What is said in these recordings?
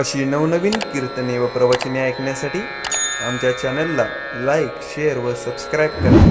अशी नवनवीन कीर्तने व प्रवचने ऐकण्यासाठी आमच्या चॅनलला लाईक शेअर व सबस्क्राईब करा.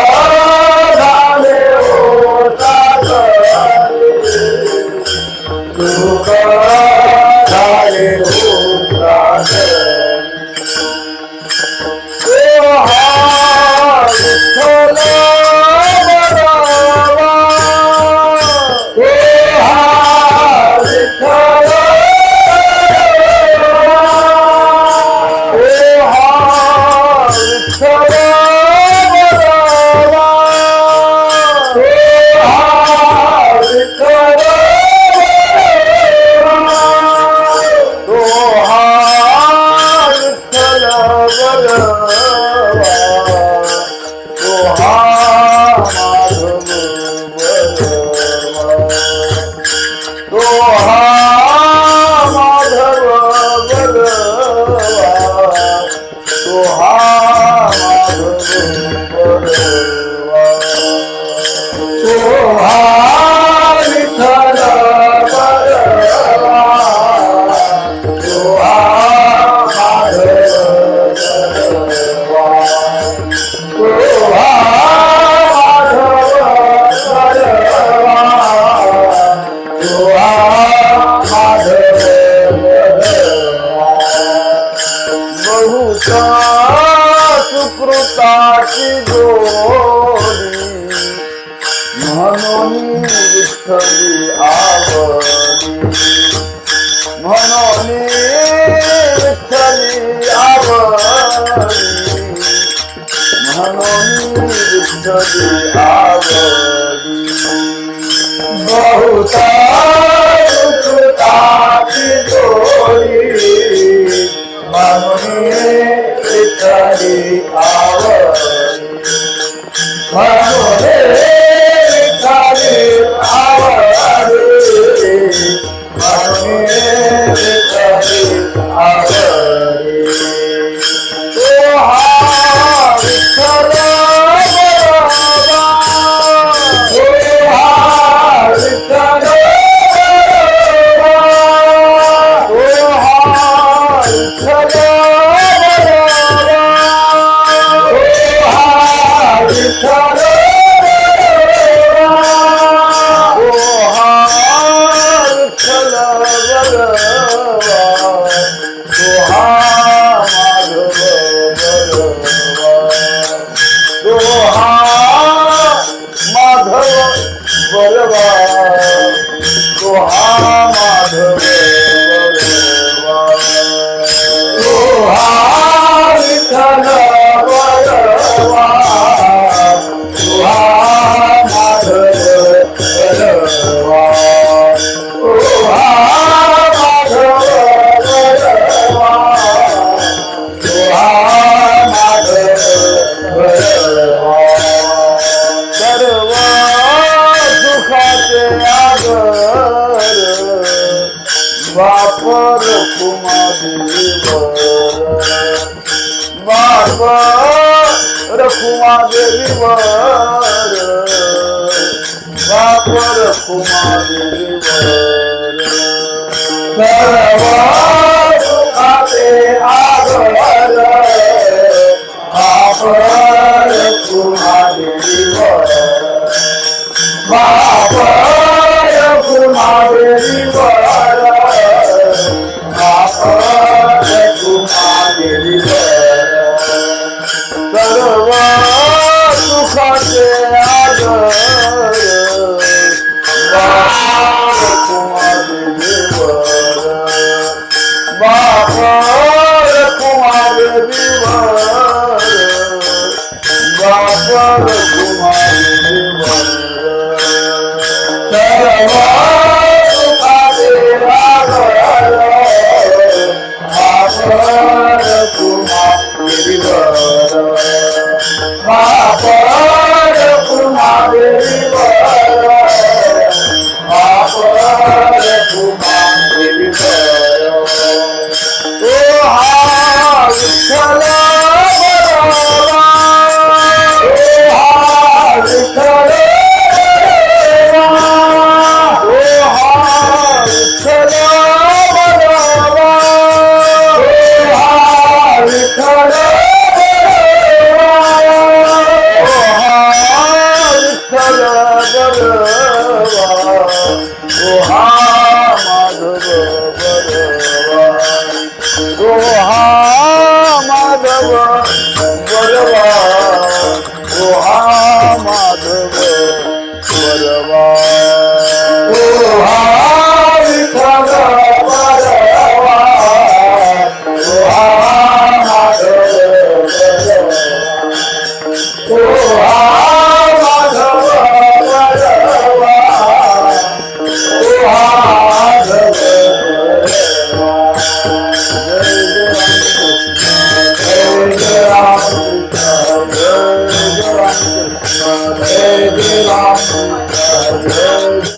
শুক্রতা কি গোরি মননীর ছবি আবরি মননীর ছবি আবরি মননীর ছবি আবরি বহুতা बापा रखुमा देवर बापा रखुमा देवर बापा रखुमा देवर fora, é माधव बरोबा ओ हा माधव बरोबा